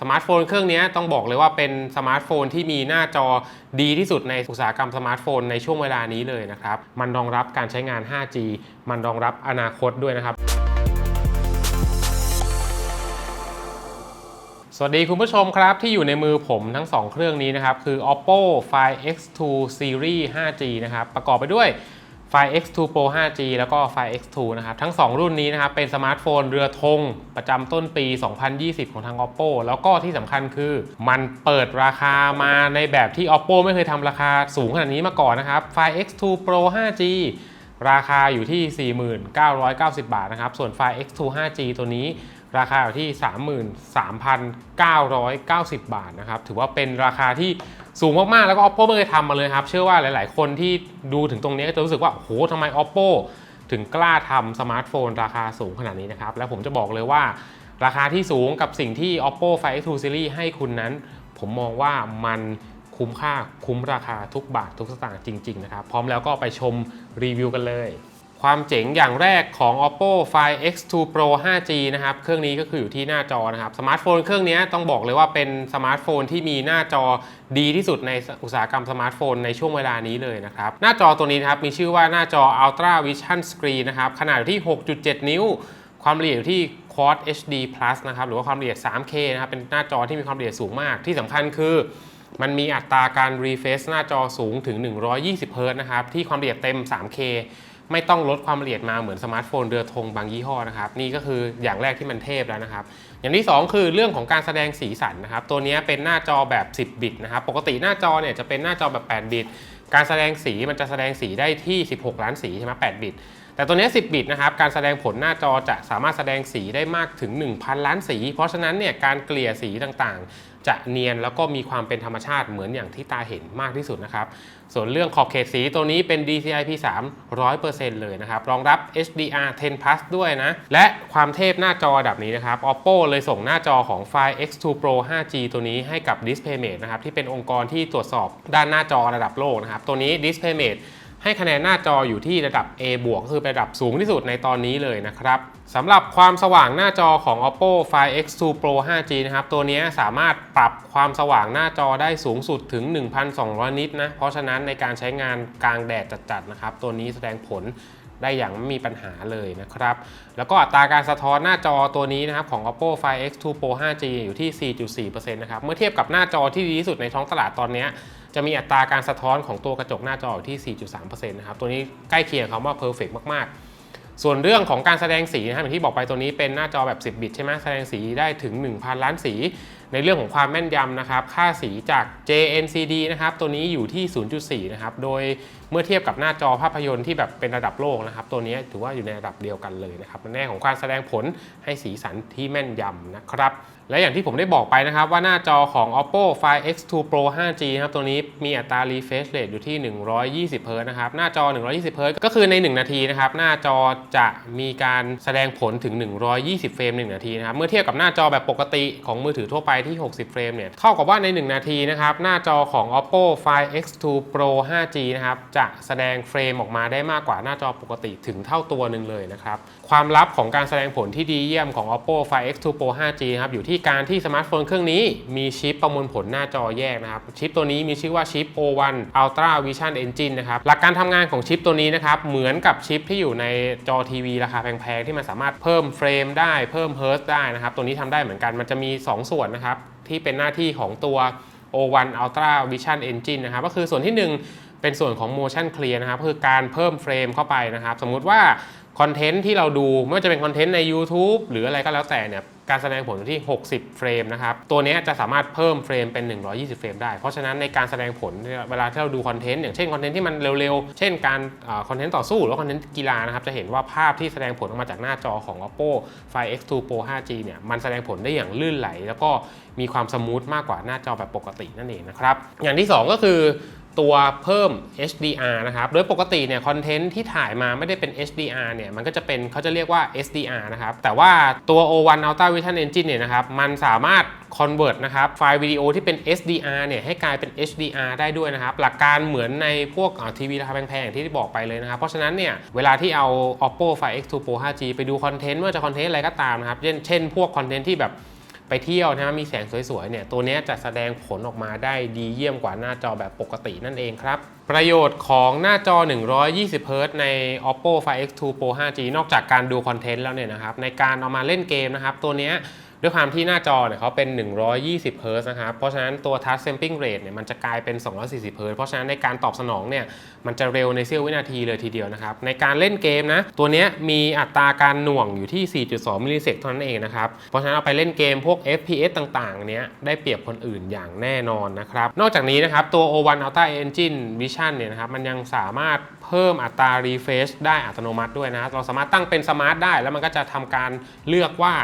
สมาร์ทโฟนเครื่องนี้ต้องบอกเลยว่าเป็นสมาร์ทโฟนที่มีหน้าจอดีที่สุดในอุตสาหกรรมสมาร์ทโฟนในช่วงเวลานี้เลยนะครับ มันรองรับการใช้งาน 5G มันรองรับอนาคตด้วยนะครับ สวัสดีคุณผู้ชมครับที่อยู่ในมือผมทั้ง 2 เครื่องนี้นะครับ คือ oppo find x2 series 5g นะครับ ประกอบไปด้วย find x2 pro 5g แล้วก็ find x2 นะครับ ทั้ง 2 รุ่นนี้นะครับ เป็นสมาร์ทโฟนเรือธงประจำต้นปี 2020 ของทาง oppo แล้วก็ที่สำคัญคือ มันเปิดราคามาในแบบที่ oppo ไม่เคยทำราคาสูงขนาดนี้มาก่อนนะครับ find x2 pro 5g ราคาอยู่ที่ 4990 บาทนะครับ ส่วนไฟ X2 5G ตัวนี้ ราคาอยู่ที่ 33,990 บาทนะครับ ถือว่าเป็นราคาที่สูงมาก ๆ แล้วก็ Oppo ไม่เคยทำมาเลยครับ เชื่อว่าหลาย ๆ คนที่ดูถึงตรงนี้ก็จะรู้สึกว่าโอ้โหทำไม Oppo ถึงกล้าทำสมาร์ทโฟน ราคาสูงขนาดนี้นะครับ แล้วผมจะบอกเลยว่า ราคาที่สูงกับสิ่งที่ Oppo Find X2 Series ให้คุณนั้น ผมมองว่ามันคุ้มค่าคุ้มราคาทุกบาททุกสตางค์จริง ๆ นะครับ พร้อมแล้วก็ไปชมรีวิวกันเลย ความเจ๋งอย่างแรกของ oppo find x2 pro 5g นะครับ เครื่องนี้ก็คืออยู่ที่หน้าจอนะครับ สมาร์ทโฟนเครื่องนี้ต้องบอกเลยว่าเป็นสมาร์ทโฟนที่มีหน้าจอดีที่สุดในอุตสาหกรรมสมาร์ทโฟนในช่วงเวลานี้เลยนะครับ หน้าจอตัวนี้นะครับ มีชื่อว่าหน้าจอ ultra vision screen นะครับ ขนาดอยู่ที่ 6.7 นิ้ว ความละเอียดอยู่ที่ Quad HD Plus นะครับ หรือว่าความละเอียด 3K นะครับ เป็นหน้าจอที่มีความละเอียดสูงมาก ที่สำคัญคือมันมีอัตราการ refresh หน้าจอสูงถึง 120 Hz นะครับ ที่ความละเอียดเต็ม 3K ไม่ต้องลดความละเอียดมาเหมือนสมาร์ทโฟนเรือธงบางยี่ห้อนะครับนี่ก็คืออย่างแรกที่มันเทพแล้วนะครับอย่างที่ 2 คือเรื่องของการแสดงสีสันนะครับตัวนี้เป็นหน้าจอแบบ 10 บิตนะครับปกติหน้าจอเนี่ยจะเป็นหน้าจอแบบ 8 บิต การแสดงสีมันจะแสดงสีได้ที่ 16 ล้านสีใช่ไหม8บิตแต่ตัวนี้ 10 บิตนะครับ การแสดงผลหน้าจอจะสามารถแสดงสีได้มากถึง 1,000 ล้านสี เพราะฉะนั้นเนี่ย การเกลี่ยสีต่าง จะเนียนแล้วก็มีความเป็นธรรมชาติเหมือนอย่างที่ตาเห็นมากที่สุดนะครับ ส่วนเรื่องขอบเขตสีตัวนี้เป็น DCI P3 100%เลยนะครับ รองรับ HDR 10 Plus ด้วยนะ และความเทพหน้าจอระดับนี้นะครับ Oppo เลยส่งหน้าจอของ Find X2 Pro 5G ตัวนี้ให้กับ DisplayMate นะครับ ที่เป็นองค์กรที่ตรวจสอบด้านหน้าจอระดับโลกนะครับ ตัวนี้ DisplayMate ให้คะแนนหน้าจออยู่ที่ระดับ A บวกก็คือเป็นระดับสูงที่สุดในตอนนี้เลยนะครับสำหรับความสว่างหน้าจอของ Oppo Find X2 Pro 5G นะครับ ตัวนี้สามารถปรับความสว่างหน้าจอได้สูงสุดถึง 1,200 นิตนะ เพราะฉะนั้นในการใช้งานกลางแดดจัดๆนะครับ ตัวนี้แสดงผล ได้อย่างไม่มีปัญหาเลยนะครับ แล้วก็อัตราการสะท้อนหน้าจอตัวนี้นะครับของ Oppo Find X2 Pro 5G อยู่ที่ 4.4%นะครับ เมื่อเทียบกับหน้าจอที่ดีที่สุดในท้องตลาดตอนนี้จะมีอัตราการสะท้อนของตัวกระจกหน้าจออยู่ที่ 4.3%นะครับ ตัวนี้ใกล้เคียงคำว่า perfect มาก ๆส่วนเรื่องของการแสดงสีนะครับอย่างที่บอกไปตัวนี้เป็นหน้าจอแบบ 10 บิตใช่ไหมแสดงสีได้ถึง 1,000 ล้านสี ในเรื่องของความแม่นยำนะครับ ค่าสีจาก JNCD นะครับ ตัวนี้อยู่ที่ 0.4 นะครับ โดย เมื่อเทียบกับหน้าจอภาพยนตร์ที่แบบเป็นระดับโลกนะครับ ตัวนี้ถือว่าอยู่ในระดับเดียวกันเลยนะครับในแง่ของการแสดงผลให้สีสันที่แม่นยำนะครับ และอย่างที่ผมได้บอกไปนะครับ ว่าหน้าจอของ oppo find x2 pro 5g นะครับตัวนี้มีอัตรา refresh rate อยู่ที่ 120 Hz นะครับ หน้าจอ 120 Hz ก็คือใน 1 นาทีนะครับ หน้าจอจะมีการแสดงผลถึง 120 เฟรม 1 นาทีนะครับ เมื่อเทียบกับหน้าจอแบบปกติของมือถือทั่วไปที่ 60 เฟรมเนี่ย เท่ากับว่าใน 1 นาทีนะครับ หน้าจอของ oppo find x2 pro 5g นะครับจะแสดงเฟรมออกมาได้มากกว่าหน้าจอปกติถึงเท่าตัวหนึ่งเลยนะครับ ความลับของการแสดงผลที่ดีเยี่ยมของ oppo find x2 pro 5g ครับอยู่ที่การที่สมาร์ทโฟนเครื่องนี้มีชิปประมวลผลหน้าจอแยกนะครับ ชิปตัวนี้มีชื่อว่าชิป O1 Ultra Vision Engine นะครับ หลักการทำงานของชิปตัวนี้นะครับ เหมือนกับชิปที่อยู่ในจอทีวีราคาแพงๆ ที่มันสามารถเพิ่มเฟรมได้เพิ่มเฮิร์ตได้นะครับ ตัวนี้ทำได้เหมือนกันมันจะมี 2 ส่วนนะครับ ที่เป็นหน้าที่ของตัว O1 Ultra Vision Engine นะครับ ก็คือส่วนที่ 1 เป็นส่วนของ motion clear นะครับคือการเพิ่มเฟรมเข้าไปนะครับ สมมุติว่าคอนเทนต์ที่เราดูไม่ว่าจะเป็นคอนเทนต์ใน YouTube หรืออะไรก็แล้วแต่เนี่ยการแสดงผลอยู่ที่ 60 เฟรมนะครับ ตัวนี้จะสามารถเพิ่มเฟรมเป็น 120 เฟรมได้ เพราะฉะนั้นในการแสดงผลเวลาที่เราดูคอนเทนต์อย่างเช่นคอนเทนต์ที่มันเร็วๆ เช่นการคอนเทนต์ต่อสู้หรือคอนเทนต์กีฬานะครับ จะเห็นว่าภาพที่แสดงผลออกมาจากหน้าจอของ oppo find x2 pro 5g เนี่ยมันแสดงผลได้อย่างลื่นไหล แล้วก็มีความสมูทมากกว่าหน้าจอแบบปกตินั่นเองนะครับอย่างที่สองก็คือ ตัวเพิ่ม HDR นะครับ โดยปกติเนี่ยคอนเทนต์ที่ถ่ายมาไม่ได้เป็น HDR เนี่ยมันก็จะเป็นเขาจะเรียกว่า SDR นะครับ แต่ว่าตัว O1 Ultra Vision Engine เนี่ยนะครับมันสามารถ convert นะครับไฟล์วิดีโอที่เป็น SDR เนี่ยให้กลายเป็น HDR ได้ด้วยนะครับ หลักการเหมือนในพวกทีวีราคาแพงๆที่ได้บอกไปเลยนะครับ เพราะฉะนั้นเนี่ยเวลาที่เอา oppo find x2 pro 5g ไปดูคอนเทนต์ไม่ว่าจะคอนเทนต์อะไรก็ตามนะครับ เช่นเช่นพวกคอนเทนต์ที่แบบ ไปเที่ยวนะมีแสงสวยๆเนี่ยตัวนี้จะแสดงผลออกมาได้ดีเยี่ยมกว่าหน้าจอแบบปกตินั่นเองครับ ประโยชน์ของหน้าจอ 120 Hz ใน Oppo Find X2 Pro 5G นอกจากการดูคอนเทนต์แล้วเนี่ยนะครับในการเอามาเล่นเกมนะครับตัวนี้ ด้วยความที่หน้าจอเนี่ยเขาเป็น 120 Hz นะครับ เพราะฉะนั้นตัว Touch Sampling Rate เนี่ยมันจะกลายเป็น 240 Hz เพราะฉะนั้นในการตอบสนองเนี่ยมันจะเร็วในเสี้ยววินาทีเลยทีเดียวนะครับ ในการเล่นเกมนะ ตัวนี้มีอัตราการหน่วงอยู่ที่ 4.2 มิลลิเซกเท่านั้นเองนะครับ เพราะฉะนั้นเอาไปเล่นเกมพวก FPS ต่างๆ เนี้ยได้เปรียบคนอื่นอย่างแน่นอนนะครับ นอกจากนี้นะครับตัว O1 Ultra Engine Vision เนี่ยนะครับมันยังสามารถเพิ่มอัตรา refresh ได้อัตโนมัติด้วยนะ เราสามารถตั้งเป็นสมาร์ทได้ แล้วมันก็จะทำการเลือกว่า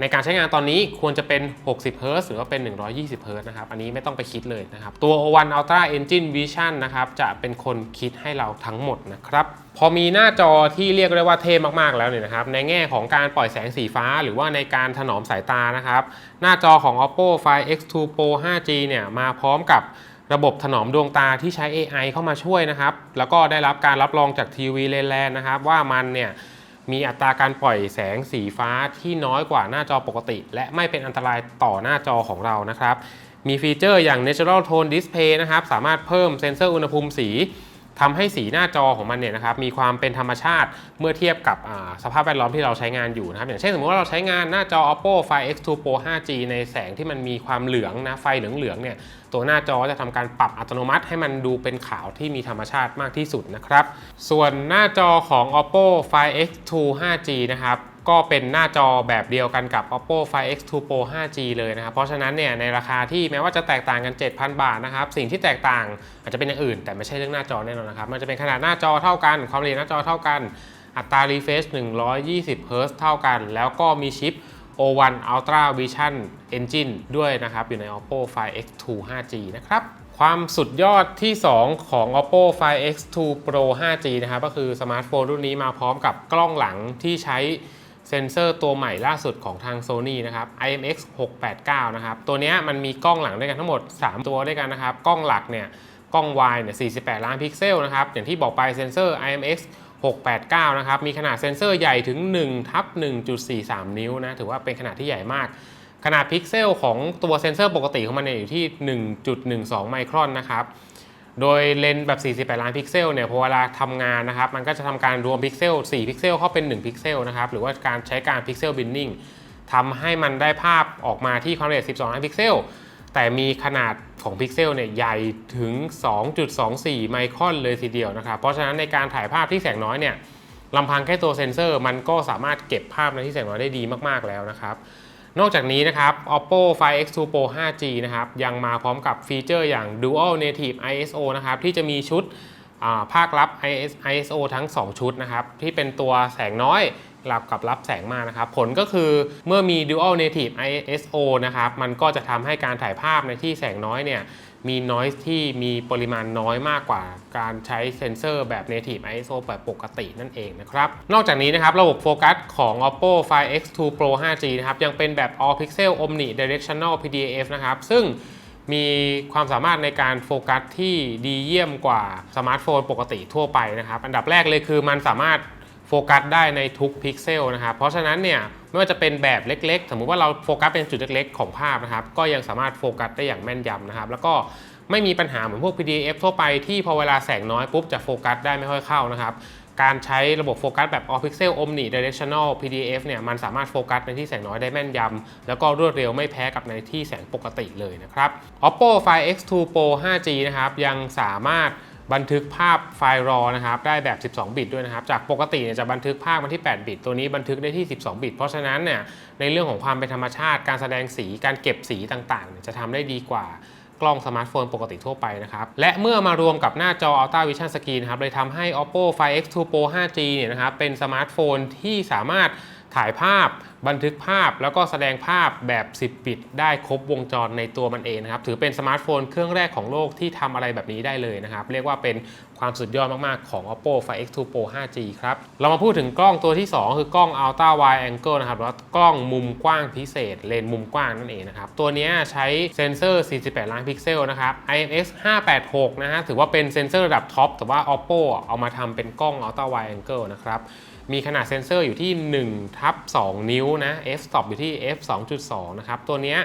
ในการใช้งานตอนนี้ควรจะเป็น 60 Hz หรือว่าเป็น 120 Hz นะครับ อันนี้ไม่ต้องไปคิดเลยนะครับ ตัว O1 Ultra Engine Vision นะครับ จะเป็นคนคิดให้เราทั้งหมดนะครับ พอมีหน้าจอที่เรียกได้ว่าเท่มากๆแล้วเนี่ยนะครับ ในแง่ของการปล่อยแสงสีฟ้า หรือว่าในการถนอมสายตานะครับ หน้าจอของ Oppo Find X2 Pro 5G เนี่ยมาพร้อมกับระบบถนอมดวงตาที่ใช้ AI เข้ามาช่วยนะครับ แล้วก็ได้รับการรับรองจากทีวีเลนแลนนะครับว่ามันเนี่ย มีอัตราการปล่อยแสงสีฟ้าที่น้อยกว่าหน้าจอปกติ และไม่เป็นอันตรายต่อหน้าจอของเรานะครับ มีฟีเจอร์อย่าง Natural Tone Display นะครับ สามารถเพิ่มเซ็นเซอร์อุณหภูมิสี ทำให้สีหน้าจอของมันเนี่ยนะครับมีความเป็นธรรมชาติเมื่อเทียบกับสภาพแวดล้อมที่เราใช้งานอยู่นะครับอย่างเช่นสมมติว่าเราใช้งานหน้าจอ Oppo Find X2 Pro 5G ในแสงที่มันมีความเหลืองนะไฟเหลืองๆเนี่ยตัวหน้าจอจะทำการปรับอัตโนมัติ ให้มันดูเป็นขาวที่มีธรรมชาติมากที่สุดนะครับส่วนหน้าจอของ Oppo Find X2 5G นะครับ ก็เป็นหน้าจอแบบเดียวกันกับ Oppo Find X2 Pro 5G เลยนะครับ เพราะฉะนั้นเนี่ยในราคาที่แม้ว่าจะแตกต่างกัน 7,000 บาทนะครับ สิ่งที่แตกต่างอาจจะเป็นอย่างอื่น แต่ไม่ใช่เรื่องหน้าจอแน่นอนนะครับ มันจะเป็นขนาดหน้าจอเท่ากัน ความละเอียดหน้าจอเท่ากัน อัตรา refresh 120 Hz เท่ากัน แล้วก็มีชิป O1 Ultra Vision Engine ด้วยนะครับ อยู่ใน Oppo Find X2 5G นะครับความสุดยอดที่ 2 ของ Oppo Find X2 Pro 5G นะครับก็คือสมาร์ทโฟนรุ่นนี้มาพร้อมกับกล้องหลังที่ใช้ เซ็นเซอร์ตัวใหม่ล่าสุดของทาง Sony นะครับ IMX 689 นะครับ ตัวนี้มันมีกล้องหลังด้วยกันทั้งหมด 3 ตัวด้วยกันนะครับ กล้องหลักเนี่ย กล้อง wide เนี่ย 48 ล้านพิกเซลนะครับ อย่างที่บอกไปเซ็นเซอร์ IMX 689 นะครับ มีขนาดเซ็นเซอร์ใหญ่ถึง1ทับ1.43 นิ้วนะ ถือว่าเป็นขนาดที่ใหญ่มาก ขนาดพิกเซลของตัวเซ็นเซอร์ปกติของมันเนี่ยอยู่ที่ 1.12 ไมครอนนะครับ โดยเลนส์แบบ 48 ล้านพิกเซลเนี่ยพอเวลาทำงานนะครับ มันก็จะทำการรวมพิกเซล 4 พิกเซลเข้าเป็น 1 พิกเซลนะครับ หรือว่าการใช้การพิกเซลบินนิ่งทำให้มันได้ภาพออกมาที่ความละเอียด 12 ล้านพิกเซล แต่มีขนาดของพิกเซลเนี่ยใหญ่ถึง 2.24 ไมครอนเลยทีเดียวนะครับ เพราะฉะนั้นในการถ่ายภาพที่แสงน้อยเนี่ยลำพังแค่ตัวเซ็นเซอร์ มันก็สามารถเก็บภาพในที่แสงน้อยได้ดีมากๆแล้วนะครับ นอกจากนี้นะครับ Oppo Find X2 Pro 5G นะครับยังมาพร้อมกับฟีเจอร์อย่าง Dual Native ISO นะครับที่จะมีชุดภาครับ IS ISO ทั้ง 2 ชุดนะครับที่เป็นตัวแสงน้อยรับกับรับแสงมากนะครับ ผลก็คือเมื่อมี Dual Native ISO นะครับมันก็จะทำให้การถ่ายภาพในที่แสงน้อยเนี่ย มี noise ที่มีปริมาณน้อยมากกว่าการใช้เซ็นเซอร์แบบ native ISO แบบปกตินั่นเองนะครับ นอกจากนี้นะครับ ระบบโฟกัสของ Oppo Find X2 Pro 5G นะครับ ยังเป็นแบบ all pixel omni directional PDAF นะครับ ซึ่งมีความสามารถในการโฟกัสที่ดีเยี่ยมกว่าสมาร์ทโฟนปกติทั่วไปนะครับ อันดับแรกเลยคือมันสามารถ โฟกัสได้ในทุกพิกเซลนะครับ เพราะฉะนั้นเนี่ยไม่ว่าจะเป็นแบบเล็กๆ สมมุติว่าเราโฟกัสเป็นจุดเล็กๆ ของภาพนะครับ ก็ยังสามารถโฟกัสได้อย่างแม่นยำนะครับ แล้วก็ไม่มีปัญหาเหมือนพวก PDF ทั่วไปที่พอเวลาแสงน้อยปุ๊บจะโฟกัสได้ไม่ค่อยเข้านะครับ การใช้ระบบโฟกัสแบบ all pixel omni directional PDF เนี่ยมันสามารถโฟกัสในที่แสงน้อยได้แม่นยำแล้วก็รวดเร็วไม่แพ้กับในที่แสงปกติเลยนะครับ Oppo Find X2 Pro 5G นะครับยังสามารถ บันทึกภาพไฟล์ RAW นะครับได้แบบ 12 บิตด้วยนะครับ จากปกติจะบันทึกภาพมาที่ 8 บิต ตัวนี้บันทึกได้ที่ 12 บิต เพราะฉะนั้นเนี่ยในเรื่องของความเป็นธรรมชาติ การแสดงสี การเก็บสีต่างๆ จะทำได้ดีกว่ากล้องสมาร์ทโฟนปกติทั่วไปนะครับ และเมื่อมารวมกับหน้าจอ Ultra Vision Screen นครับเลยทำให้ Oppo Find X2 Pro 5G เนี่ยนะครับเป็นสมาร์ทโฟนที่สามารถ ถ่ายภาพบันทึกภาพแล้วก็แสดงภาพแบบ 10บิตได้ครบวงจรในตัวมันเองนะครับ ถือเป็นสมาร์ทโฟนเครื่องแรกของโลกที่ทำอะไรแบบนี้ได้เลยนะครับ เรียกว่าเป็นความสุดยอดมากๆ ของ Oppo Find X2 Pro 5G ครับ เรามาพูดถึงกล้องตัวที่ 2 คือกล้อง Ultra Wide Angle นะครับหรือว่ากล้องมุมกว้างพิเศษ เลนส์มุมกว้างนั่นเองนะครับ ตัวนี้ใช้เซนเซอร์ 48 ล้านพิกเซลนะครับ IMX 586 นะฮะถือว่าเป็นเซนเซอร์ระดับท็อปแต่ว่า Oppo เอามาทำเป็นกล้อง Ultra Wide Angle นะครับ มีขนาดเซ็นเซอร์อยู่ที่1ทับ2นิ้วนะ f stop อยู่ที่ f 2.2 นะครับ ตัวนี้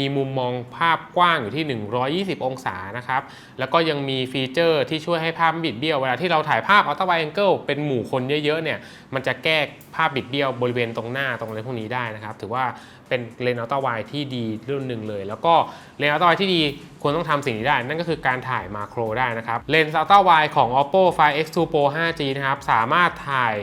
มีมุมมองภาพกว้างอยู่ที่ 120 องศานะครับ แล้วก็ยังมีฟีเจอร์ที่ช่วยให้ภาพบิดเบี้ยว เวลาที่เราถ่ายภาพ Ultra Wide Angle เป็นหมู่คนเยอะๆเนี่ย มันจะแก้ภาพบิดเบี้ยวบริเวณตรงหน้าตรงอะไรพวกนี้ได้นะครับ ถือว่าเป็นเลนส์ Ultra Wide ที่ดีรุ่นหนึ่งเลย แล้วก็เลนส์ Ultra Wide ที่ดีควรต้องทำสิ่งนี้ได้ นั่นก็คือการถ่ายมาโครได้นะครับ เลนส์ Ultra Wide ของ Oppo Find X2 Pro 5G นะครับ สามารถถ่าย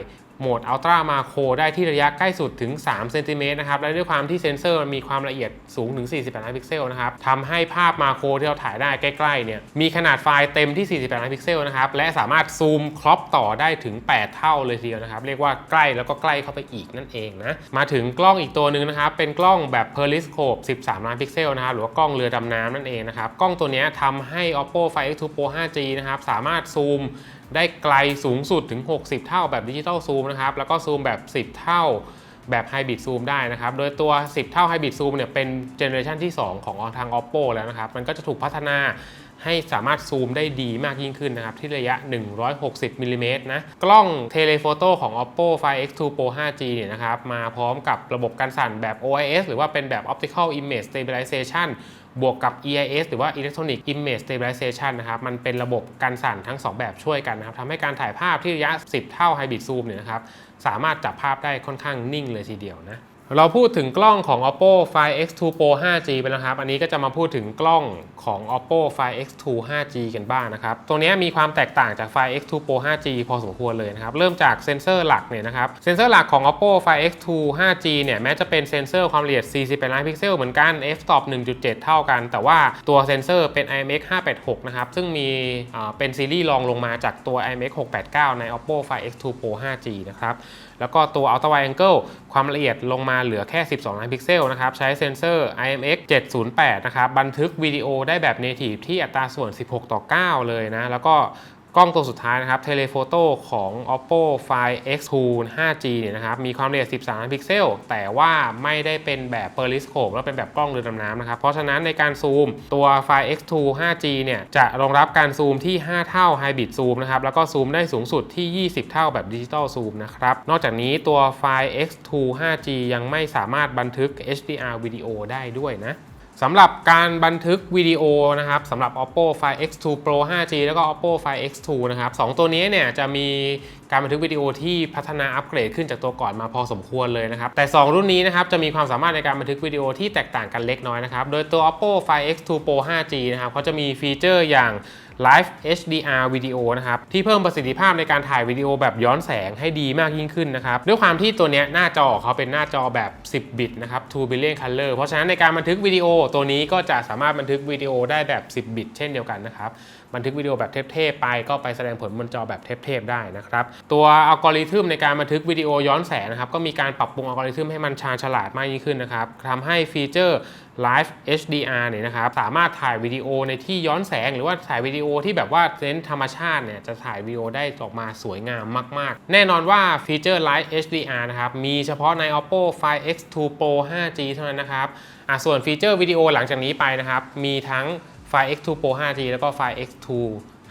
โหมด Ultra Macro ได้ที่ระยะใกล้สุดถึง 3 เซนติเมตรนะครับ และด้วยความที่เซนเซอร์มันมีความละเอียดสูงถึง 48 ล้านพิกเซลนะครับทำให้ภาพมาโครที่เราถ่ายได้ใกล้ๆเนี่ยมีขนาดไฟล์เต็มที่ 48 ล้านพิกเซลนะครับ และสามารถซูมครอปต่อได้ถึง 8 เท่าเลยทีเดียวนะครับ เรียกว่าใกล้แล้วก็ใกล้เข้าไปอีกนั่นเองนะ มาถึงกล้องอีกตัวหนึ่งนะครับ เป็นกล้องแบบ Periscope 13 ล้านพิกเซลนะครับ หรือว่ากล้องเรือดำน้ำนั่นเองนะครับ กล้องตัวนี้ทำให้ Oppo Find X2 Pro 5G นะครับ สามารถซูม ได้ไกลสูงสุดถึง 60 เท่าแบบดิจิตอลซูมนะครับ แล้วก็ซูมแบบ 10 เท่าแบบไฮบริดซูมได้นะครับ โดยตัว 10 เท่าไฮบริดซูมเนี่ยเป็นเจเนอเรชันที่ 2 ของทาง Oppo แล้วนะครับ มันก็จะถูกพัฒนาให้สามารถซูมได้ดีมากยิ่งขึ้นนะครับ ที่ระยะ 160มิลลิเมตรนะ กล้องเทเลโฟโต้ของ Oppo Find X2 Pro 5G เนี่ยนะครับ มาพร้อมกับระบบการสั่นแบบ OIS หรือว่าเป็นแบบ Optical Image Stabilization บวกกับ EIS หรือว่า Electronic Image Stabilization นะครับ มันเป็นระบบการสั่นทั้ง 2 แบบช่วยกันนะครับทำให้การถ่ายภาพที่ระยะ 10 เท่า Hybrid Zoom เนี่ยนะครับ สามารถจับภาพได้ค่อนข้างนิ่งเลยทีเดียวนะ เราพูดถึงกล้องของ Oppo Find X2 Pro 5G ไปแล้วครับ อันนี้ก็จะมาพูดถึงกล้องของ Oppo Find X2 5G กันบ้างนะครับ ตัวนี้มีความแตกต่างจาก Find X2 Pro 5G พอสมควรเลยนะครับ เริ่มจากเซ็นเซอร์หลักเนี่ยนะครับ เซ็นเซอร์หลักของ Oppo Find X2 5G เนี่ยแม้จะเป็นเซ็นเซอร์ความละเอียด 48 ล้านพิกเซลเหมือนกัน f-stop 1.7 เท่ากัน แต่ว่าตัวเซ็นเซอร์เป็น IMX 586 นะครับ ซึ่งมีเป็นซีรีส์รองลงมาจากตัว IMX 689 ใน Oppo Find X2 Pro 5G นะครับ แล้วก็ตัว Ultra Wide Angle ความละเอียดลงมาเหลือแค่ 12 ล้านพิกเซลนะครับ ใช้เซนเซอร์ IMX 708 นะครับ บันทึกวิดีโอได้แบบ Native ที่อัตราส่วน 16 ต่อ 9 เลยนะ แล้วก็ กล้องตัวสุดท้ายนะครับเทเลโฟโต้ของ Oppo Find X2 5G เนี่ยนะครับมีความละเอียด 13 ล้านพิกเซล แต่ว่าไม่ได้เป็นแบบ Periscope แล้วเป็นแบบกล้องเรือดำน้ำนะครับ เพราะฉะนั้นในการซูมตัว Find X2 5G เนี่ยจะรองรับการซูมที่ 5 เท่า Hybrid Zoom นะครับ แล้วก็ซูมได้สูงสุดที่ 20 เท่าแบบดิจิตอลซูมนะครับ นอกจากนี้ตัว Find X2 5G ยังไม่สามารถบันทึก HDR วิดีโอได้ด้วยนะ สำหรับการบันทึกวิดีโอนะครับสำหรับ Oppo Find X2 Pro 5G แล้วก็ Oppo Find X2 นะครับสองตัวนี้เนี่ยจะมีการบันทึกวิดีโอที่พัฒนาอัปเกรดขึ้นจากตัวก่อนมาพอสมควรเลยนะครับแต่ 2 รุ่นนี้นะครับจะมีความสามารถในการบันทึกวิดีโอที่แตกต่างกันเล็กน้อยนะครับโดยตัว Oppo Find X2 Pro 5G นะครับเขาจะมีฟีเจอร์อย่าง Live HDR วิดีโอนะครับที่เพิ่มประสิทธิภาพในการถ่ายวิดีโอแบบย้อนแสงให้ดีมากยิ่งขึ้นนะครับด้วยความที่ตัวนี้หน้าจอเขาเป็นหน้าจอแบบ 10 บิตนะครับ2 billion color เพราะฉะนั้นในการบันทึกวิดีโอตัวนี้ก็จะสามารถบันทึกวิดีโอได้แบบ 10 บิต เช่นเดียวกันนะครับ บันทึกวิดีโอแบบเทพๆไป ก็ไปแสดงผลบนจอแบบเทพๆได้นะครับตัวอัลกอริทึมในการบันทึกวิดีโอย้อนแสงนะครับก็มีการปรับปรุงอัลกอริทึมให้มันชาญฉลาดมากยิ่งขึ้นนะครับทำให้ฟีเจอร์ Live HDR เนี่ยนะครับสามารถถ่ายวิดีโอในที่ย้อนแสง หรือว่าถ่ายวิดีโอที่แบบว่าเน้นธรรมชาติเนี่ยจะถ่ายวิดีโอได้ออกมาสวยงามมาก ๆ แน่นอนว่าฟีเจอร์ Live HDR นะครับมีเฉพาะใน Oppo Find X2 Pro 5G เท่านั้นนะครับอะส่วนฟีเจอร์วิดีโอหลังจากนี้ไปนะครับมีทั้ง ไฟ X2 Pro 5G แล้วก็ไฟ X2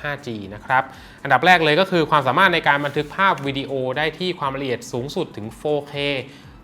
5G นะครับ อันดับแรกเลยก็คือความสามารถในการบันทึกภาพวิดีโอได้ที่ความละเอียดสูงสุดถึง 4K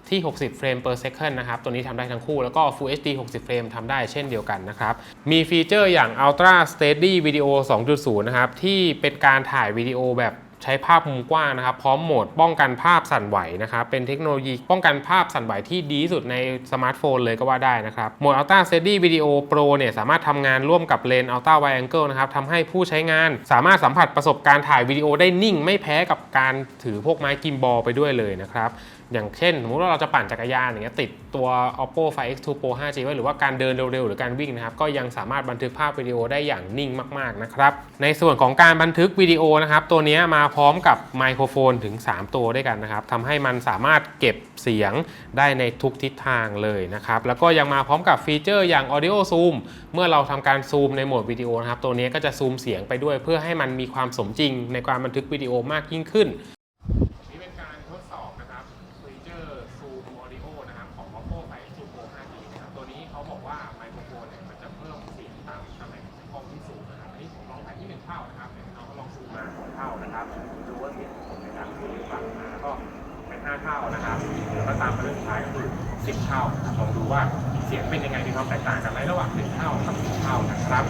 ที่ 60 เฟรม per second นะครับ ตัวนี้ทำได้ทั้งคู่ แล้วก็ Full HD 60 เฟรมทำได้เช่นเดียวกันนะครับ มีฟีเจอร์อย่าง Ultra Steady Video 2.0 นะครับ ที่เป็นการถ่ายวิดีโอแบบ ใช้ภาพมุมกว้างนะครับ พร้อมโหมดป้องกันภาพสั่นไหวนะครับ เป็นเทคโนโลยีป้องกันภาพสั่นไหวที่ดีสุดในสมาร์ทโฟนเลยก็ว่าได้นะครับ โหมด Ultra Steady Video Pro เนี่ยสามารถทำงานร่วมกับเลนส์ Ultra Wide Angle นะครับทำให้ผู้ใช้งานสามารถสัมผัสประสบการณ์ถ่ายวิดีโอได้นิ่ง ไม่แพ้กับการถือพวกไม้กิมบอลไปด้วยเลยนะครับ อย่างเช่น สมมติว่าเราจะปั่นจักรยานอย่างเงี้ยติดตัว Oppo Find X2 Pro 5G ไว้หรือว่าการเดินเร็วๆ หรือการวิ่งนะครับ ก็ยังสามารถบันทึกภาพวิดีโอได้อย่างนิ่งมากๆนะครับ ในส่วนของการบันทึกวิดีโอนะครับ ตัวนี้มาพร้อมกับไมโครโฟนถึง 3 ตัวด้วยกันนะครับทำให้มันสามารถเก็บเสียงได้ในทุกทิศทางเลยนะครับ แล้วก็ยังมาพร้อมกับฟีเจอร์อย่าง Audio Zoom เมื่อเราทำการซูมในโหมดวิดีโอนะครับ ตัวนี้ก็จะซูมเสียงไปด้วย เพื่อให้มันมีความสมจริงในการบันทึกวิดีโอมากยิ่งขึ้น ท่านะครับเราก็ลองสูงมาสองเท่านะครับดูว่าเสียงผมในทารสูงหรือเปล่าก็เป็นห้าเท่านะครับแล้วก็ตามมาเรื่องท้ายก็คือสิบเท่าลองดูว่าเสียงเป็นยังไงมีความแตกต่างกันไหมระหว่างหนึ่งเท่ากับสิบเท่านะครับ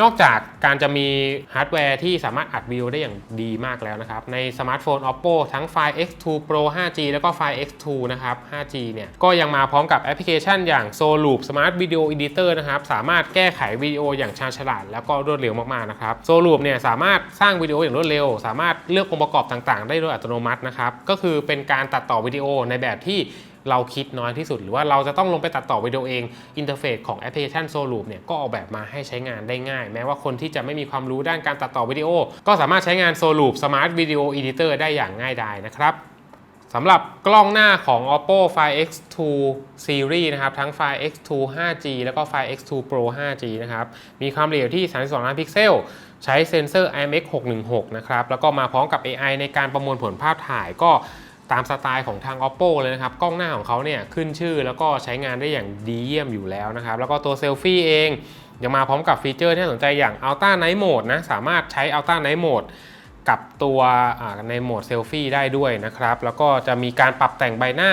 นอกจากการจะมีฮาร์ดแวร์ที่สามารถอัดวิดีโอได้อย่างดีมากแล้วนะครับ ในสมาร์ทโฟน Oppo ทั้ง Find X2 Pro 5G แล้วก็ Find X2 นะครับ 5G เนี่ยก็ยังมาพร้อมกับแอปพลิเคชันอย่าง Soloop Smart Video Editor นะครับ สามารถแก้ไขวิดีโออย่างชาญฉลาดแล้วก็รวดเร็วมากๆนะครับ Soloop เนี่ยสามารถสร้างวิดีโออย่างรวดเร็ว สามารถเลือกองค์ประกอบต่างๆ ได้โดยอัตโนมัตินะครับก็คือเป็นการตัดต่อวิดีโอในแบบที่ เราคิดน้อยที่สุด หรือว่าเราจะต้องลงไปตัดต่อวิดีโอเองอินเทอร์เฟซของแอปพลิเคชัน Soloop เนี่ยก็ออกแบบมาให้ใช้งานได้ง่าย แม้ว่าคนที่จะไม่มีความรู้ด้านการตัดต่อวิดีโอ ก็สามารถใช้งาน Soloop Smart Video Editor ได้อย่างง่ายดายนะครับสำหรับกล้องหน้าของ Oppo Find X2 Series นะครับ ทั้ง Find X2 5G แล้วก็ Find X2 Pro 5G นะครับ มีความละเอียดที่ 32 ล้านพิกเซล ใช้เซ็นเซอร์ IMX 616 นะครับ แล้วก็มาพร้อมกับ AI ในการประมวลผลภาพถ่ายก็ ตามสไตล์ของทาง oppo เลยนะครับ กล้องหน้าของเขาเนี่ยขึ้นชื่อแล้วก็ใช้งานได้อย่างดีเยี่ยมอยู่แล้วนะครับ แล้วก็ตัวเซลฟี่เองยังมาพร้อมกับฟีเจอร์ที่สนใจอย่าง Ultra Night Mode นะ สามารถใช้ Ultra Night Mode กับตัวในโหมดเซลฟี่ได้ด้วยนะครับ แล้วก็จะมีการปรับแต่งใบหน้า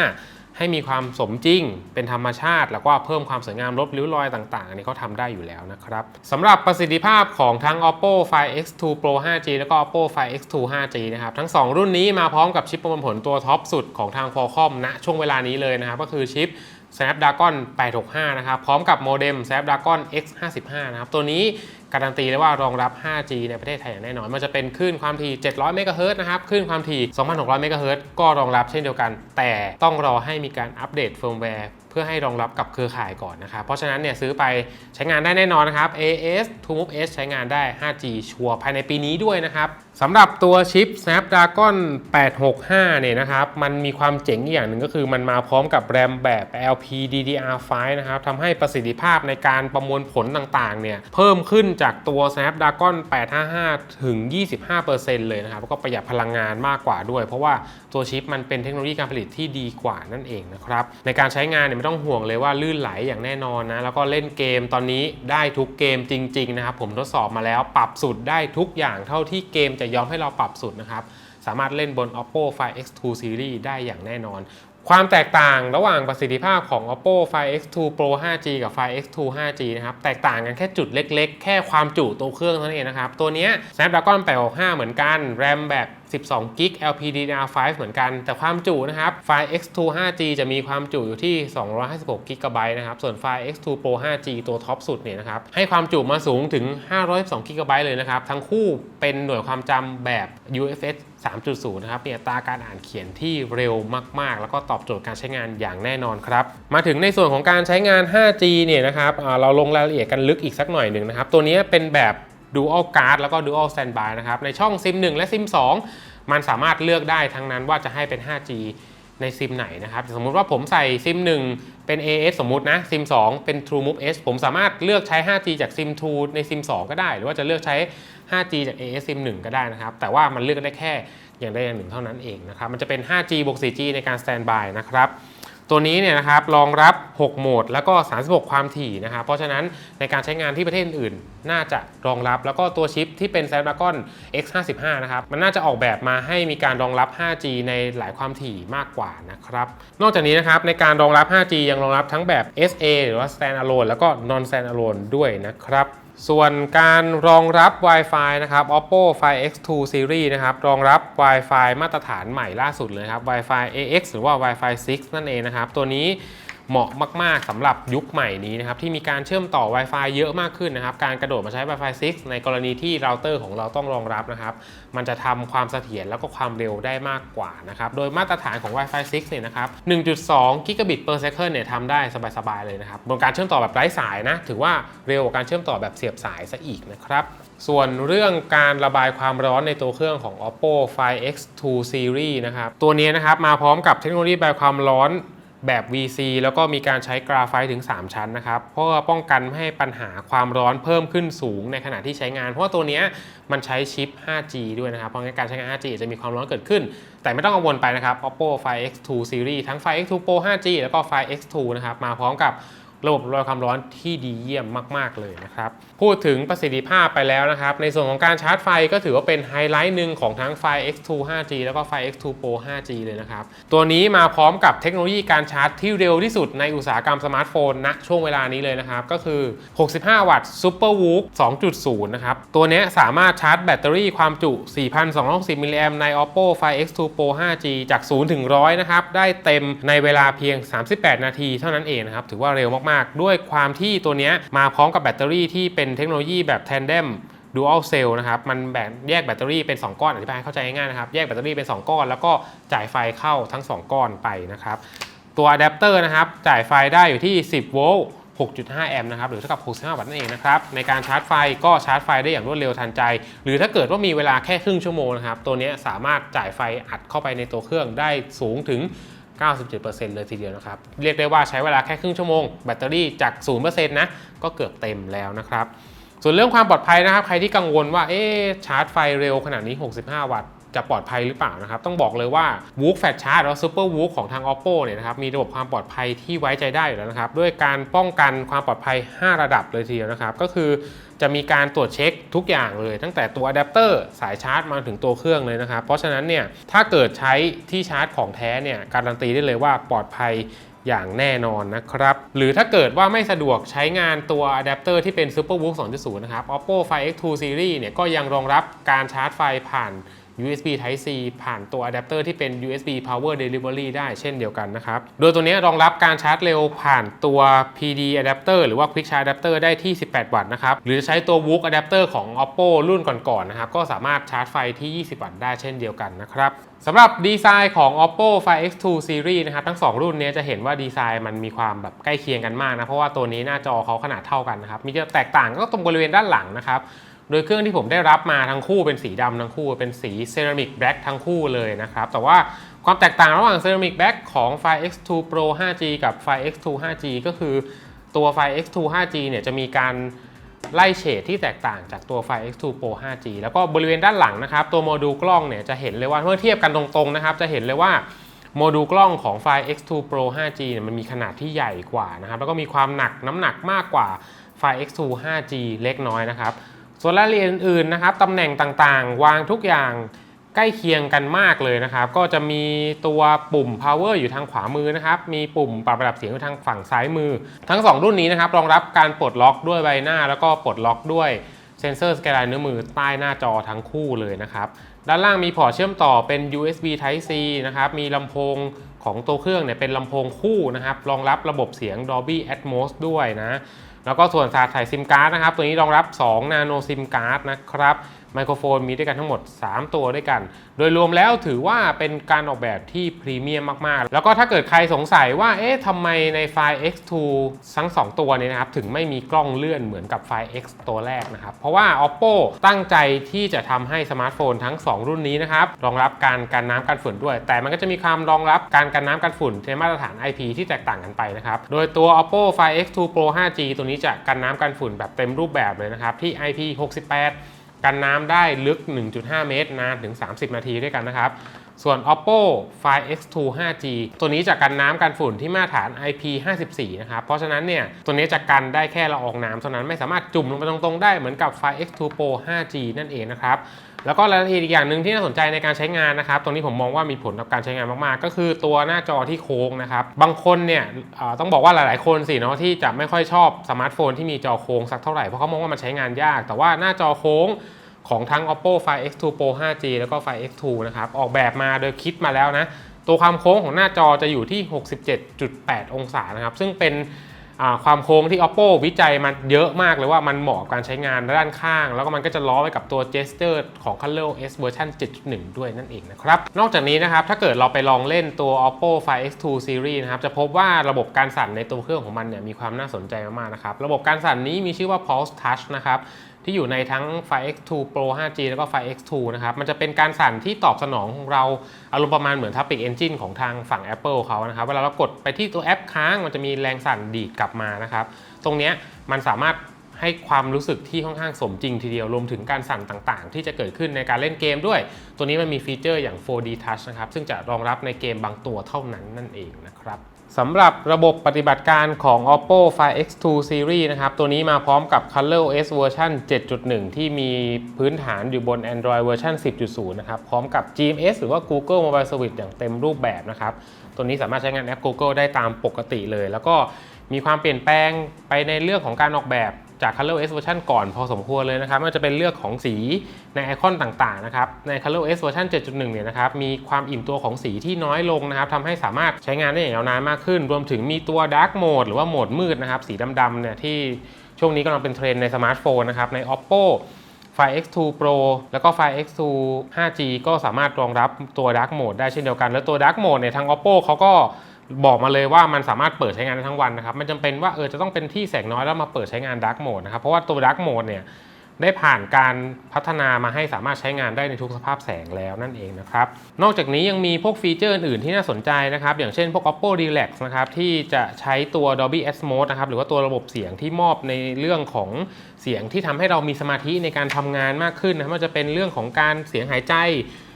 ให้มีความสมจริง เป็นธรรมชาติ แล้วก็เพิ่มความสวยงามลบริ้วรอยต่าง ๆ อันนี้เขาทำได้อยู่แล้วนะครับสำหรับประสิทธิภาพของทั้ง oppo find x2 pro 5g แล้วก็ oppo find x2 5g นะครับทั้ง 2 รุ่นนี้มาพร้อมกับชิปประมวลผลตัวท็อปสุดของทาง Qualcomm ณช่วงเวลานี้เลยนะครับก็คือชิป Snapdragon 865 นะครับพร้อมกับโมเด็ม Snapdragon X55 นะครับตัวนี้ การันตีเลยว่ารองรับ 5G ในประเทศไทยอย่างแน่นอน มันจะเป็นคลื่นความถี่ 700 เมกะเฮิรตซ์นะครับ คลื่นความถี่ 2,600 เมกะเฮิรตซ์ก็รองรับเช่นเดียวกัน แต่ต้องรอให้มีการอัปเดตเฟิร์มแวร์เพื่อให้รองรับกับเครือข่ายก่อนนะครับ เพราะฉะนั้นเนี่ยซื้อไปใช้งานได้แน่นอนนะครับ AS To Move S ใช้งานได้ 5G ชัวร์ภายในปีนี้ด้วยนะครับสำหรับตัวชิป Snapdragon 865 เนี่ยนะครับ มันมีความเจ๋งอีกอย่างหนึ่งก็คือมันมาพร้อมกับแรมแบบ LPDDR5 นะครับทำให้ประสิทธิภาพในการประมวลผลต่างๆ เนี่ยเพิ่มขึ้นจากตัว Snapdragon 855 ถึง 25%เลยนะครับแล้วก็ประหยัดพลังงานมากกว่าด้วย เพราะว่าตัวชิปมันเป็นเทคโนโลยีการผลิตที่ดีกว่านั่นเองนะครับ ในการใช้งานเนี่ยไม่ต้องห่วงเลยว่าลื่นไหลอย่างแน่นอนนะ แล้วก็เล่นเกมตอนนี้ได้ทุกเกมจริง ๆ นะครับ ผมทดสอบมาแล้วปรับสุดได้ทุกอย่างเท่าที่เกมจะยอมให้เราปรับสุดนะครับ สามารถเล่นบน Oppo Find X2 Series ได้อย่างแน่นอน ความแตกต่างระหว่างประสิทธิภาพของ Oppo Find X2 Pro 5G กับ Find X2 5G นะครับ แตกต่างกันแค่จุดเล็กๆ แค่ความจุตัวเครื่องเท่านั้นเองนะครับ ตัวนี้ Snapdragon 865 เหมือนกัน RAM แบบ12 g b LPDDR5 เหมือนกัน แต่ความจุนะครับ Find X2 5G จะมีความจุอยู่ที่ 256 g b นะครับ ส่วน Find X2 Pro 5G ตัวท็อปสุดเนี่ยนะครับ ให้ความจุมาสูงถึง 512 g b เลยนะครับ ทั้งคู่เป็นหน่วยความจำแบบ UFS 3.0 นะครับมีอัตราการอ่านเขียนที่เร็วมาก ๆ แล้วก็ตอบโจทย์การใช้งานอย่างแน่นอนครับ มาถึงในส่วนของการใช้งาน 5G เนี่ยนะครับเราลงรายละเอียดกันลึกอีกสักหน่อยหนึ่งนะครับ ตัวนี้เป็นแบบ Dual Card แล้วก็ Dual Standby นะครับ ในช่อง SIM 1 และ SIM 2 มันสามารถเลือกได้ทั้งนั้นว่าจะให้เป็น 5G ในซิมไหนนะครับ สมมุติว่าผมใส่ซิม 1 เป็น AS สมมุตินะ ซิม 2 เป็น True Move S ผมสามารถเลือกใช้ 5G จากซิม 2 ในซิม 2 ก็ได้ หรือว่าจะเลือกใช้ 5G จาก AS ซิม 1 ก็ได้นะครับ แต่ว่ามันเลือกได้แค่อย่างใดอย่างหนึ่งเท่านั้นเองนะครับ มันจะเป็น 5G บวก 4G ในการ Standby นะครับ ตัวนี้เนี่ยนะครับรองรับ 6 โหมด แล้วก็ 36 ความถี่นะครับ เพราะฉะนั้นในการใช้งานที่ประเทศอื่นน่าจะรองรับ แล้วก็ตัวชิปที่เป็น Snapdragon X55 นะครับ มันน่าจะออกแบบมาให้มีการรองรับ 5G ในหลายความถี่มากกว่านะครับ นอกจากนี้นะครับในการรองรับ 5G ยังรองรับทั้งแบบ SA หรือว่า Standalone แล้วก็ Non Standalone ด้วยนะครับ ส่วนการรองรับ Wi-Fi นะครับ Oppo Find X2 Series นะครับ รองรับ Wi-Fi มาตรฐานใหม่ล่าสุดเลยครับ Wi-Fi AX หรือว่า Wi-Fi 6 นั่นเองนะครับ ตัวนี้ เหมาะมาก ๆสำหรับยุคใหม่นี้นะครับที่มีการเชื่อมต่อ Wi-Fi เยอะมากขึ้นนะครับ การกระโดดมาใช้ Wi-Fi 6 ในกรณีที่เราเตอร์ของเราต้องรองรับนะครับ มันจะทำความเสถียรแล้วก็ความเร็วได้มากกว่านะครับโดยมาตรฐานของ Wi-Fi 6 เนี่ยนะครับ 1.2 Gigabit per second เนี่ยทำได้สบาย ๆ เลยนะครับบนการเชื่อมต่อแบบไร้สายนะถือว่าเร็วกว่าการเชื่อมต่อแบบเสียบสายซะอีกนะครับส่วนเรื่องการระบายความร้อนในตัวเครื่องของ Oppo Find X2 Series นะครับ ตัวนี้นะครับมาพร้อมกับเทคโนโลยีระบายความร้อน แบบ VC แล้วก็มีการใช้กราไฟต์ถึง 3 ชั้นนะครับเพื่อป้องกันไม่ให้ปัญหาความร้อนเพิ่มขึ้นสูงในขณะที่ใช้งาน เพราะว่าตัวนี้มันใช้ชิป 5G ด้วยนะครับ เพราะงั้นการใช้งาน 5G จะมีความร้อนเกิดขึ้น แต่ไม่ต้องกังวลไปนะครับ Oppo Find X2 Series ทั้ง Find X2 Pro 5G แล้วก็ Find X2 นะครับมาพร้อมกับ ระบบระบายความร้อนที่ดีเยี่ยมมาก ๆ เลยนะครับ พูดถึงประสิทธิภาพไปแล้วนะครับ ในส่วนของการชาร์จไฟก็ถือว่าเป็นไฮไลท์หนึ่งของทั้งไฟ X2 5G แล้วก็ไฟ X2 Pro 5G เลยนะครับ ตัวนี้มาพร้อมกับเทคโนโลยีการชาร์จที่เร็วที่สุดในอุตสาหกรรมสมาร์ทโฟนณช่วงเวลานี้เลยนะครับ ก็คือ 65 วัตต์ Super Whoop 2.0 นะครับ ตัวนี้สามารถชาร์จแบตเตอรี่ความจุ 4,260มิลลิแอมใน Oppo Find X2 Pro 5G จาก0ถึง100นะครับได้เต็มในเวลาเพียง 38 นาทีเท่านั้นเองนะครับถือว่าเร็วมากๆ ด้วยความที่ตัวนี้มาพร้อมกับแบตเตอรี่ที่เป็นเทคโนโลยีแบบ Tandem Dual Cell นะครับ มันแบ่งแยกแบตเตอรี่เป็น 2 ก้อน อธิบายให้เข้าใจง่ายๆนะครับ แยกแบตเตอรี่เป็น 2 ก้อน แล้วก็จ่ายไฟเข้าทั้ง 2 ก้อนไปนะครับ ตัวอะแดปเตอร์นะครับ จ่ายไฟได้อยู่ที่ 10 โวลต์ 6.5 แอมป์นะครับ หรือเท่ากับ 65 วัตต์นั่นเองนะครับ ในการชาร์จไฟก็ชาร์จไฟได้อย่างรวดเร็วทันใจ หรือถ้าเกิดว่ามีเวลาแค่ครึ่งชั่วโมงนะครับ ตัวนี้สามารถจ่ายไฟอัดเข้าไปในตัวเครื่องได้สูงถึง 97%เลยทีเดียวนะครับ เรียกได้ว่าใช้เวลาแค่ครึ่งชั่วโมง แบตเตอรี่จาก 0%นะ ก็เกือบเต็มแล้วนะครับ ส่วนเรื่องความปลอดภัยนะครับ ใครที่กังวลว่า เอ๊ชาร์จไฟเร็วขนาดนี้ 65 วัตต์จะปลอดภัยหรือเปล่านะครับ ต้องบอกเลยว่า Wook Fast Charge หรือว่า Super Wook ของทาง Oppo เนี่ยนะครับ มีระบบความปลอดภัยที่ไว้ใจได้อยู่แล้วนะครับ ด้วยการป้องกันความปลอดภัย 5 ระดับเลยทีเดียวนะครับ ก็คือ จะมีการตรวจเช็คทุกอย่างเลย ตั้งแต่ตัวอะแดปเตอร์สายชาร์จมาถึงตัวเครื่องเลยนะครับ เพราะฉะนั้นเนี่ยถ้าเกิดใช้ที่ชาร์จของแท้เนี่ยการันตีได้เลยว่าปลอดภัยอย่างแน่นอนนะครับ หรือถ้าเกิดว่าไม่สะดวกใช้งานตัวอะแดปเตอร์ที่เป็น SuperVOOC 2.0 นะครับ Oppo Find X2 Series เนี่ยก็ยังรองรับการชาร์จไฟผ่าน USB Type C ผ่านตัวอะแดปเตอร์ที่เป็น USB Power Delivery ได้เช่นเดียวกันนะครับ โดยตัวนี้รองรับการชาร์จเร็วผ่านตัว PD Adapter หรือว่า Quick Charge Adapter ได้ที่ 18 วัตต์นะครับ หรือใช้ตัว Vook Adapter ของ Oppo รุ่นก่อนๆนะครับ ก็สามารถชาร์จไฟที่ 20 วัตต์ได้เช่นเดียวกันนะครับสำหรับดีไซน์ของ Oppo Find X2 Series นะครับทั้ง 2 รุ่นนี้จะเห็นว่าดีไซน์มันมีความแบบใกล้เคียงกันมากนะเพราะว่าตัวนี้หน้าจอเขาขนาดเท่ากันนะครับมีจะแตกต่างก็ตรงบริเวณด้านหลังนะครับ โดยเครื่องที่ผมได้รับมาทั้งคู่เป็นสีดำทั้งคู่เป็นสีเซรามิกแบล็กทั้งคู่เลยนะครับ แต่ว่าความแตกต่างระหว่างเซรามิกแบล็กของ f i x 2 Pro 5G กับ f i x 2 5G ก็คือตัว f i x 2 5G เนี่ยจะมีการไล่เฉดที่แตกต่างจากตัว f i x 2 Pro 5G แล้วก็บริเวณด้านหลังนะครับ ตัวโมดูลกล้องเนี่ยจะเห็นเลยว่าเมื่อเทียบกันตรงๆนะครับ จะเห็นเลยว่าโมดูลกล้องของ f i x 2 Pro 5G เนี่ยมันมีขนาดที่ใหญ่กว่านะครับ แล้วก็มีความหนักน้ำหนักมากกว่า f i x 2 5G เล็กน้อยนะครับ ส่วนรายละเอียดอื่นๆนะครับตำแหน่งต่างๆ วางทุกอย่างใกล้เคียงกันมากเลยนะครับ ก็จะมีตัวปุ่ม power อยู่ทางขวามือนะครับ มีปุ่มปรับระดับเสียงอยู่ทางฝั่งซ้ายมือ ทั้ง 2 รุ่นนี้นะครับรองรับการปลดล็อกด้วยใบหน้า แล้วก็ปลดล็อกด้วยเซนเซอร์สแกนลายนิ้วมือใต้หน้าจอทั้งคู่เลยนะครับ ด้านล่างมีพอร์ตเชื่อมต่อเป็น USB Type C นะครับ มีลำโพงของตัวเครื่องเนี่ยเป็นลำโพงคู่นะครับ รองรับระบบเสียง Dolby Atmos ด้วยนะ แล้วก็ส่วนสายถ่ายซิมการ์ดนะครับ ตัวนี้รองรับ 2 นาโนซิมการ์ดนะครับ ไมโครโฟนมีด้วยกันทั้งหมด 3 ตัวด้วยกัน โดยรวมแล้วถือว่าเป็นการออกแบบที่พรีเมียมมากๆ แล้วก็ถ้าเกิดใครสงสัยว่าเอ๊ะทำไมในไฟล์ X2 ทั้ง 2 ตัวเนี้นะครับถึงไม่มีกล้องเลื่อนเหมือนกับไฟล์ X ตัวแรกนะครับ เพราะว่า Oppo ตั้งใจที่จะทำให้สมาร์ทโฟนทั้ง 2 รุ่นนี้นะครับรองรับการกันน้ำกันฝุ่นด้วย แต่มันก็จะมีความรองรับการกันน้ำกันฝุ่นในมาตรฐาน IP ที่แตกต่างกันไปนะครับ โดยตัว Oppo Find X2 Pro 5G ตัวนี้จะกันน้ำกันฝุ่นแบบเต็มรูปแบบเลยนะครับที่ IP 68 กันน้ำได้ลึก 1.5 เมตร นานถึง 30 นาทีด้วยกันนะครับ ส่วน Oppo Find X2 5G ตัวนี้จะกันน้ำกันฝุ่นที่มาตรฐาน IP54 นะครับ เพราะฉะนั้นเนี่ย ตัวนี้จะกันได้แค่ละอองน้ำเท่านั้นไม่สามารถจุ่มลงไปตรงๆได้เหมือนกับ Find X2 Pro 5G นั่นเองนะครับ แล้วก็รายละเอียดอีกอย่างหนึ่งที่น่าสนใจในการใช้งานนะครับตรงนี้ผมมองว่ามีผลต่อการใช้งานมากๆ ก็คือตัวหน้าจอที่โค้งนะครับ บางคนเนี่ยต้องบอกว่าหลาย ๆ คนสิเนาะที่จะไม่ค่อยชอบสมาร์ทโฟนที่มีจอโค้งสักเท่าไหร่เพราะเขามองว่ามันใช้งานยาก แต่ว่าหน้าจอโค้งของทั้ง Oppo Find X2 Pro 5G แล้วก็ Find X2 นะครับออกแบบมาโดยคิดมาแล้วนะตัวความโค้งของหน้าจอจะอยู่ที่ 67.8 องศานะครับซึ่งเป็น ความโค้งที่ Oppo วิจัยมันเยอะมากเลยว่ามันเหมาะกับการใช้งานด้านข้าง แล้วก็มันก็จะล้อไปกับตัว gesture ของ ColorOS เวอร์ชัน7.1 ด้วยนั่นเองนะครับ นอกจากนี้นะครับ ถ้าเกิดเราไปลองเล่นตัว Oppo Find X2 Series นะครับ จะพบว่าระบบการสั่นในตัวเครื่องของมันเนี่ยมีความน่าสนใจมากๆนะครับ ระบบการสั่นนี้มีชื่อว่า Pulse Touch นะครับ ที่อยู่ในทั้ง Find X2 Pro 5G แล้วก็ Find X2 นะครับ มันจะเป็นการสั่นที่ตอบสนองของเราอารมณ์ประมาณเหมือน Topic Engine ของทางฝั่ง Apple เขานะครับ เวลาเรากดไปที่ตัวแอปค้างมันจะมีแรงสั่นดีดกลับมานะครับ ตรงนี้มันสามารถให้ความรู้สึกที่ค่อนข้างสมจริงทีเดียว รวมถึงการสั่นต่างๆ ที่จะเกิดขึ้นในการเล่นเกมด้วย ตัวนี้มันมีฟีเจอร์อย่าง 4D Touch นะครับ ซึ่งจะรองรับในเกมบางตัวเท่านั้นนั่นเองนะครับ สำหรับระบบปฏิบัติการของ Oppo Find X2 Series นะครับ ตัวนี้มาพร้อมกับ ColorOS เวอร์ชัน7.1 ที่มีพื้นฐานอยู่บน Android เวอร์ชัน10.0 นะครับ พร้อมกับ GMS หรือว่า Google Mobile Service อย่างเต็มรูปแบบนะครับ ตัวนี้สามารถใช้งานแอป Google ได้ตามปกติเลย แล้วก็มีความเปลี่ยนแปลงไปในเรื่องของการออกแบบ จาก ColorOS เวอร์ชันก่อนพอสมควรเลยนะครับไม่ว่าจะเป็นเรื่องของสีในไอคอนต่างๆนะครับใน ColorOS เวอร์ชัน7.1 เนี่ยนะครับมีความอิ่มตัวของสีที่น้อยลงนะครับทำให้สามารถใช้งานได้อย่างยาวนานมากขึ้น รวมถึงมีตัว Dark Mode หรือว่าโหมดมืดนะครับสีดำๆเนี่ยที่ช่วงนี้กำลังเป็นเทรนด์ในสมาร์ทโฟนนะครับใน Oppo Find X2 Pro แล้วก็ Find X2 5G ก็สามารถรองรับตัว Dark Mode ได้เช่นเดียวกัน แล้วตัว Dark Mode เนี่ยทาง Oppo เขาก็ บอกมาเลยว่ามันสามารถเปิดใช้งานได้ทั้งวันนะครับไม่จำเป็นว่าเออจะต้องเป็นที่แสงน้อยแล้วมาเปิดใช้งาน Dark Mode นะครับเพราะว่าตัว Dark Mode เนี่ยได้ผ่านการพัฒนามาให้สามารถใช้งานได้ในทุกสภาพแสงแล้วนั่นเองนะครับ นอกจากนี้ยังมีพวกฟีเจอร์อื่น ๆ ที่น่าสนใจนะครับ อย่างเช่นพวก Oppo Relax นะครับ ที่จะใช้ตัว Dolby Atmos นะครับ หรือว่าตัวระบบเสียงที่มอบในเรื่องของเสียงที่ทำให้เรามีสมาธิในการทำงานมากขึ้นนะครับมันจะเป็นเรื่องของการเสียงหายใจ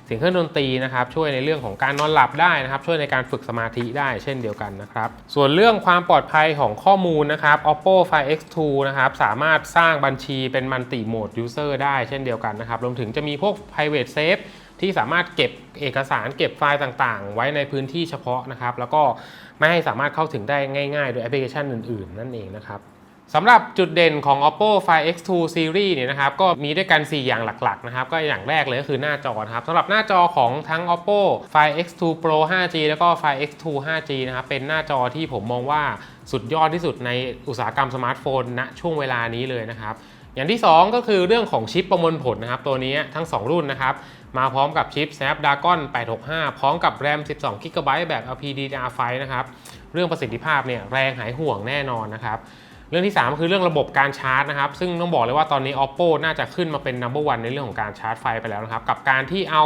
เสียงเครื่องดนตรีนะครับช่วยในเรื่องของการนอนหลับได้นะครับ ช่วยในการฝึกสมาธิได้เช่นเดียวกันนะครับ ส่วนเรื่องความปลอดภัยของข้อมูลนะครับ Oppo Find X2 นะครับสามารถสร้างบัญชีเป็นมัลติโหมด user ได้เช่นเดียวกันนะครับรวมถึงจะมีพวก private safe ที่สามารถเก็บเอกสารเก็บไฟล์ต่างๆ ไว้ในพื้นที่เฉพาะนะครับ แล้วก็ไม่ให้สามารถเข้าถึงได้ง่าย ๆ โดยแอปพลิเคชันอื่น ๆ นั่นเองนะครับ สำหรับจุดเด่นของ Oppo Find X2 Series เนี่ยนะครับก็มีด้วยกัน 4 อย่างหลักๆนะครับก็อย่างแรกเลยก็คือหน้าจอนะครับสำหรับหน้าจอของทั้ง Oppo Find X2 Pro 5G แล้วก็ Find X2 5G นะครับเป็นหน้าจอที่ผมมองว่าสุดยอดที่สุดในอุตสาหกรรมสมาร์ทโฟนณช่วงเวลานี้เลยนะครับอย่างที่ 2 ก็คือเรื่องของชิปประมวลผลนะครับตัวนี้ทั้ง 2 รุ่นนะครับมาพร้อมกับชิป Snapdragon 865 พร้อมกับ RAM 12 GB แบบ LPDDR5 นะครับเรื่องประสิทธิภาพเนี่ยแรงหายห่วงแน่นอนนะครับ รื่องที่3ก็คือเรื่องระบบการชาร์จนะครับ ซึ่งต้องบอกเลยว่าตอนนี้ Oppo น่าจะขึ้นมาเป็น number one ในเรื่องของการชาร์จไฟไปแล้วนะครับ กับการที่เอา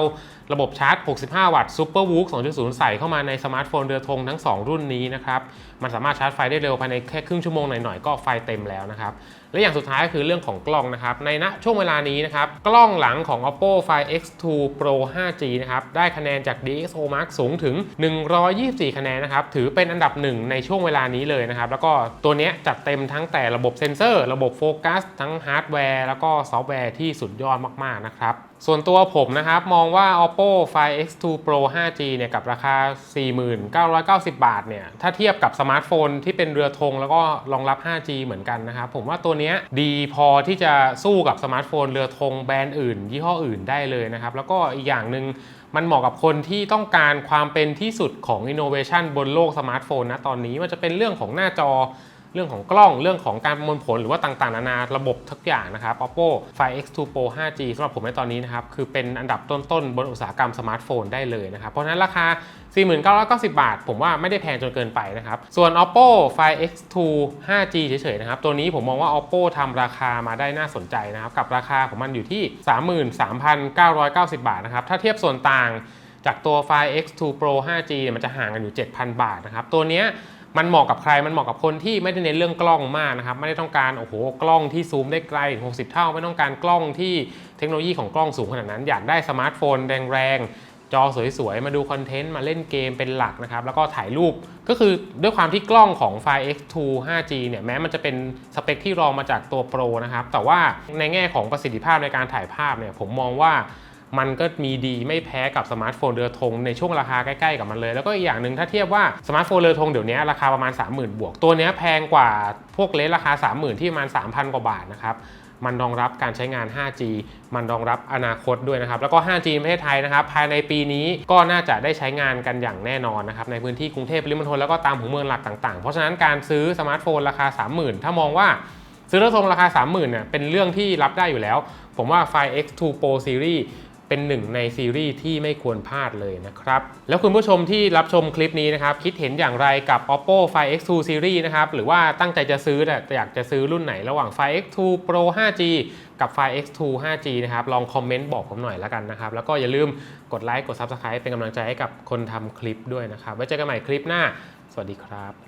ระบบชาร์จ 65 วัตต์ Super w o o k 2.0 ใส่เข้ามาในสมาร์ทโฟนเรือธงทั้ง 2 รุ่นนี้นะครับ มันสามารถชาร์จไฟได้เร็วภายในแค่ครึ่งชั่วโมงหน่อยๆก็ไฟเต็มแล้วนะครับและอย่างสุดท้ายก็คือเรื่องของกล้องนะครับ ในณช่วงเวลานี้นะครับ กล้องหลังของ Oppo Find X2 Pro 5G นะครับ ได้คะแนนจาก DxO Mark สูงถึง 124 คะแนนนะครับ ถือเป็นอันดับหนึ่งในช่วงเวลานี้เลยนะครับ แล้วก็ตัวนี้จัดเต็มทั้งแต่ระบบเซ็นเซอร์ ระบบโฟกัส ทั้งฮาร์ดแวร์ แล้วก็ซอฟต์แวร์ที่สุดยอดมาก ๆ นะครับส่วนตัวผมนะครับ มองว่า Oppo Find X2 Pro 5G เนี่ยกับราคา 4990 บาทเนี่ยถ้าเทียบกับสมาร์ทโฟนที่เป็นเรือธงแล้วก็รองรับ 5G เหมือนกันนะครับ ผมว่าตัวนี้ดีพอที่จะสู้กับสมาร์ทโฟนเรือธงแบรนด์อื่น ยี่ห้ออื่นได้เลยนะครับ แล้วก็อีกอย่างหนึ่งมันเหมาะกับคนที่ต้องการความเป็นที่สุดของ innovation บนโลกสมาร์ทโฟนนะตอนนี้มันจะเป็นเรื่องของหน้าจอ เรื่องของกล้องเรื่องของการประมวลผลหรือว่าต่างๆ นานาระบบทุกอย่างนะครับ Oppo Find X2 Pro 5G สำหรับผมในตอนนี้นะครับ คือเป็นอันดับต้นๆ บนอุตสาหกรรมสมาร์ทโฟนได้เลยนะครับ เพราะฉะนั้นราคา 4990 บาท ผมว่าไม่ได้แพงจนเกินไปนะครับ ส่วน Oppo Find X2 5G เฉยๆนะครับ ตัวนี้ผมมองว่า Oppo ทำราคามาได้น่าสนใจนะครับ กับราคาของมันอยู่ที่ 33,990 บาทนะครับถ้าเทียบส่วนต่างจากตัว Find X2 Pro 5G เนี่ยมันจะห่างกันอยู่ 7,000 บาทนะครับ ตัวเนี้ย มันเหมาะกับใคร มันเหมาะกับคนที่ไม่ได้เน้นเรื่องกล้องมากนะครับ ไม่ได้ต้องการ โอ้โห กล้องที่ซูมได้ไกลถึง60 เท่า ไม่ต้องการกล้องที่เทคโนโลยีของกล้องสูงขนาดนั้น อยากได้สมาร์ทโฟนแรงๆจอสวยๆ มาดูคอนเทนต์ มาเล่นเกมเป็นหลักนะครับ แล้วก็ถ่ายรูป ก็คือด้วยความที่กล้องของ Find X2 5G เนี่ย แม้มันจะเป็นสเปคที่รองมาจากตัว Pro นะครับ แต่ว่าในแง่ของประสิทธิภาพในการถ่ายภาพเนี่ย ผมมองว่า มันก็มีดีไม่แพ้กับสมาร์ทโฟนเรือธงในช่วงราคาใกล้ๆกับมันเลย แล้วก็อีกอย่างหนึ่งถ้าเทียบว่าสมาร์ทโฟนเรือธงเดี๋ยวนี้ราคาประมาณ 30,000 บวก ตัวนี้แพงกว่าพวกเลสราคา 30,000 ที่ประมาณ 3,000 กว่าบาทนะครับมันรองรับการใช้งาน 5G มันรองรับอนาคตด้วยนะครับ แล้วก็ 5G ในประเทศไทยนะครับ ภายในปีนี้ก็น่าจะได้ใช้งานกันอย่างแน่นอนนะครับ ในพื้นที่กรุงเทพปริมณฑลแล้วก็ตามหัวเมืองหลักต่างๆ เพราะฉะนั้นการซื้อสมาร์ทโฟนราคา 30,000 ถ้ามองว่าซื้อรถทรงราคา 30,000เนี่ยเป็นเรื่องที่รับได้อยู่แล้ว ผมว่า 5X2 Pro Series เป็นหนึ่งในซีรีส์ที่ไม่ควรพลาดเลยนะครับ แล้วคุณผู้ชมที่รับชมคลิปนี้นะครับ คิดเห็นอย่างไรกับ Oppo Find X2 Series นะครับ หรือว่าตั้งใจจะซื้อแต่อยากจะซื้อรุ่นไหนระหว่าง Find X2 Pro 5G กับ Find X2 5G นะครับ ลองคอมเมนต์บอกผมหน่อยแล้วกันนะครับ แล้วก็อย่าลืมกดไลค์กด Subscribe เป็นกำลังใจให้กับคนทำคลิปด้วยนะครับ ไว้เจอกันใหม่คลิปหน้า สวัสดีครับ